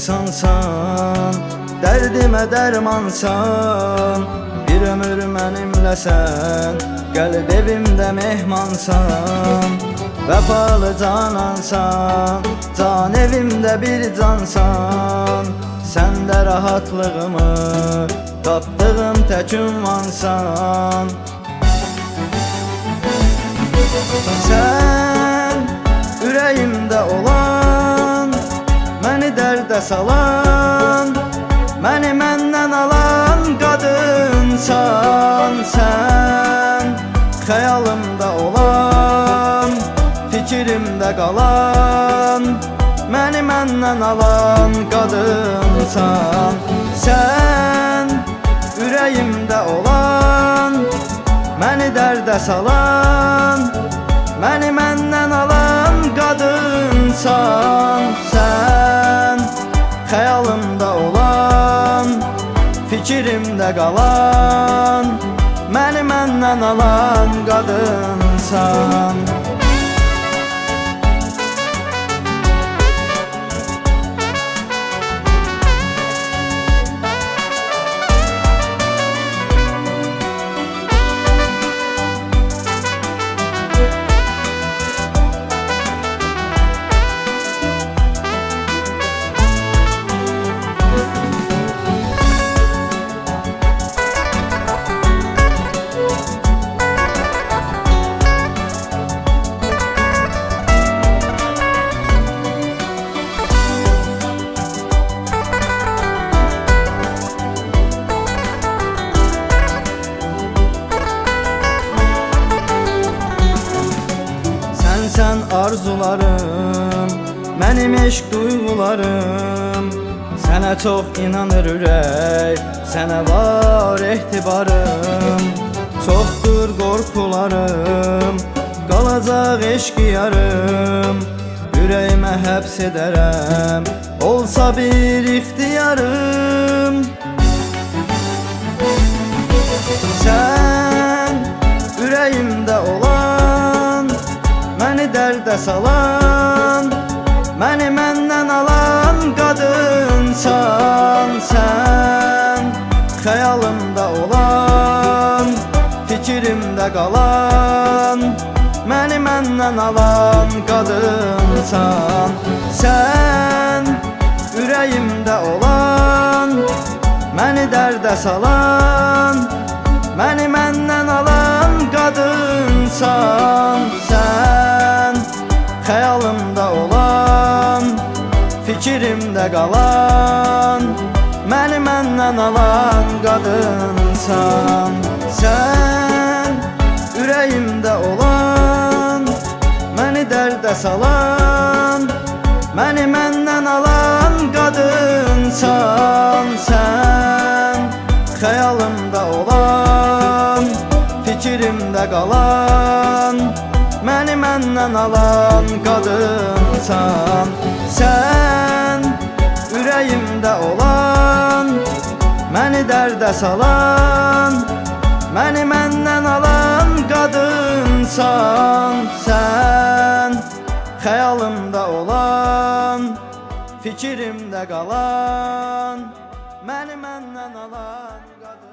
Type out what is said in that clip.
insansan Dərdimə dərmansan Bir ömür mənimləsən Qəlb evimdə mehmansan. Vəfalı canansan Can evimdə bir cansan Səndə rahatlığımı Tapdığım tək ünvansan. Sən dərdə salan Məni məndən alan qadınsan Sən xəyalımda olan Fikrimdə qalan Məni məndən alan qadınsan Sən ürəyimdə olan Məni dərdə salan Məni məndən alan qadınsan Fikrimdə qalan Məni məndən alan qadınsan Sənsən arzularım, mənim eşq duyğularım Sənə çox inanır ürək, sənə var ehtibarım Çoxdur qorxularım, qalacaq eşq yarım Ürəyimə həbs edərəm, olsa bir ixtiyarım dərdə salan Məni məndən alan qadınsan Sən xəyalımda olan Fikrimdə qalan Məni məndən alan qadınsan Sən ürəyimdə olan Məni dərdə salan Məni məndən alan qadınsan xəyalımda olan Fikrimdə qalan Məni məndən alan qadınsan Sən ürəyimdə olan Məni dərdə salan Məni məndən alan qadınsan Sən xəyalımda olan Fikrimdə qalan Məni məndən alan qadınsan Sən ürəyimdə olan Məni dərdə salan Məni məndən alan qadınsan Sən xəyalımda olan Fikrimdə qalan Məni məndən alan qadın